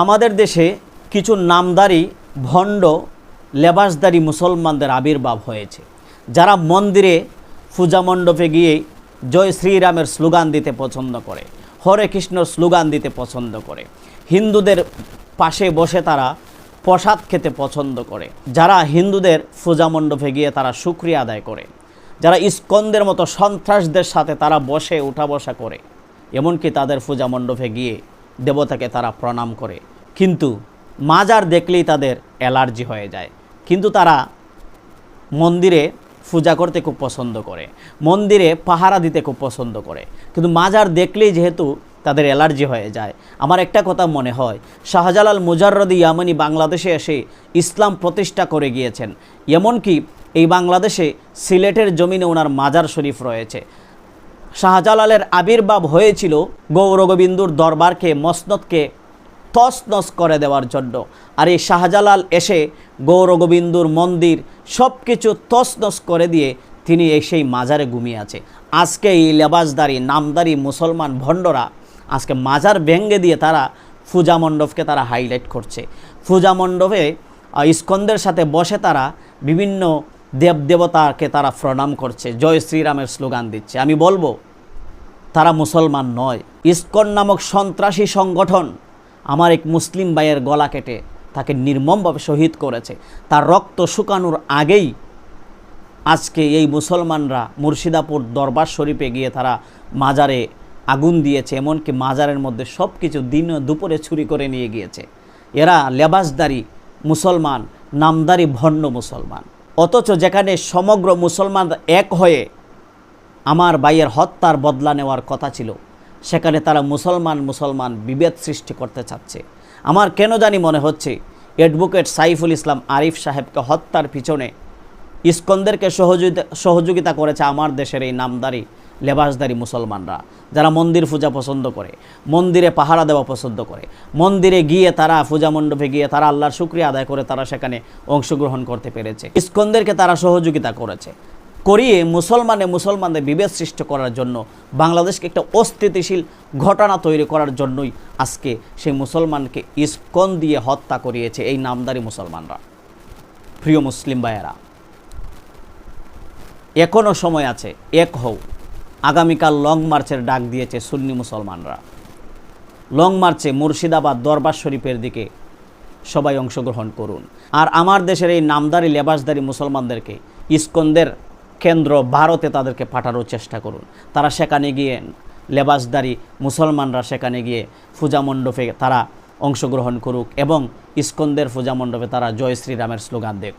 আমাদের দেশে কিছু নামদারি, ভণ্ড, লেবাসদারি মুসলমানদের আবির্ভাব হয়েছে। যারা মন্দিরে পূজা মণ্ডপে গিয়ে জয় শ্রীরামের স্লোগান দিতে পছন্দ করে, হরে কৃষ্ণর স্লোগান দিতে পছন্দ করে, হিন্দুদের পাশে বসে তারা প্রসাদ খেতে পছন্দ করে, যারা হিন্দুদের পূজা মণ্ডপে গিয়ে তারা শুক্রিয়া আদায় করে, যারা ইস্কন্দের মতো সন্ত্রাসদের সাথে তারা বসে, উঠা বসা করে, এমনকি তাদের পূজা মণ্ডপে গিয়ে দেবতাকে তারা প্রণাম করে। কিন্তু মাজার দেখলেই তাদের অ্যালার্জি হয়ে যায়। কিন্তু তারা মন্দিরে পূজা করতে খুব পছন্দ করে। মন্দিরে পাহারা দিতে খুব পছন্দ করে। কিন্তু মাজার দেখলেই যেহেতু তাদের অ্যালার্জি হয়ে যায়, আমার একটা কথা মনে হয়, শাহজালাল মুজাররদি ইয়ামানি বাংলাদেশে এসে ইসলাম প্রতিষ্ঠা করে গিয়েছেন। এমনকি এই বাংলাদেশে সিলেটের জমিনে ওনার মাজার শরীফ রয়েছে। শাহজালালের আবির্ভাব হয়েছিল গৌরগোবিন্দুর দরবারকে, মসনদকে তছনছ করে দেওয়ার জন্য। আর এই শাহজালাল এসে গৌরগোবিন্দুর মন্দির সব কিছু তছনছ করে দিয়ে তিনি এই সেই মাজারে ঘুমিয়ে আছে। আজকে এই লেবাসদারি নামদারি মুসলমান ভণ্ডরা আজকে মাজার ভেঙ্গে দিয়ে তারা পূজা মণ্ডপকে তারা হাইলাইট করছে। পূজা মণ্ডপে ইস্কন্দের সাথে বসে তারা বিভিন্ন দেবদেবতাকে তারা প্রণাম করছে, জয় শ্রীরামের স্লোগান দিচ্ছে। আমি বলব, তারা মুসলমান নয়। ইস্কন নামক সন্ত্রাসী সংগঠন আমার এক মুসলিম ভাইয়ের গলা কেটে তাকে নির্মমভাবে শহীদ করেছে। তার রক্ত শুকানোর আগেই আজকে এই মুসলমানরা মুর্শিদাপুর দরবার শরীফে গিয়ে তারা মাজারে আগুন দিয়েছে, এমনকি মাজারের মধ্যে সব কিছু দিন দুপুরে চুরি করে নিয়ে গিয়েছে। এরা লেবাসদারি মুসলমান, নামদারি ভণ্ড মুসলমান। অথচ যেখানে সমগ্র মুসলমান এক হয়ে আমার ভাইয়ের হত্যার বদলা নেওয়ার কথা ছিল, সেখানে তারা মুসলমান মুসলমান বিভেদ সৃষ্টি করতে চাচ্ছে। আমার কেন জানি মনে হচ্ছে, অ্যাডভোকেট সাইফুল ইসলাম আরিফ সাহেবকে হত্যার পিছনে ইস্কন্দেরকে সহযোগিতা সহযোগিতা করেছে আমার দেশের এই নামদারি লেবাসদারি মুসলমানরা, যারা মন্দির পূজা পছন্দ করে, মন্দিরে পাহারা দেওয়া পছন্দ করে, মন্দিরে গিয়ে তারা পূজা মণ্ডপে গিয়ে তারা আল্লাহর শুক্রিয়া আদায় করে তারা সেখানে অংশগ্রহণ করতে পেরেছে। ইস্কন্দেরকে তারা সহযোগিতা করেছে। করিয়ে মুসলমানে মুসলমানদের বিভেদ সৃষ্টি করার জন্য, বাংলাদেশকে একটা অস্থিতিশীল ঘটনা তৈরি করার জন্যই আজকে সেই মুসলমানকে ইস্কন দিয়ে হত্যা করিয়েছে এই নামদারি মুসলমানরা। প্রিয় মুসলিম ভাইয়েরা এখনও সময় আছে, এক হও। আগামীকাল লং মার্চের ডাক দিয়েছে সুন্নি মুসলমানরা। লং মার্চে মুর্শিদাবাদ দরবার শরীফের দিকে সবাই অংশগ্রহণ করুন। আর আমার দেশের এই নামদারি, লেবাসদারি মুসলমানদেরকে ইস্কন্দের কেন্দ্র ভারতে তাদেরকে পাঠানোর চেষ্টা করুন। তারা সেখানে গিয়ে লেবাসদারি মুসলমানরা সেখানে গিয়ে পূজা মণ্ডপে তারা অংশগ্রহণ করুক এবং ইস্কন্দের পূজা মণ্ডপে তারা জয় শ্রীরামের স্লোগান দেখ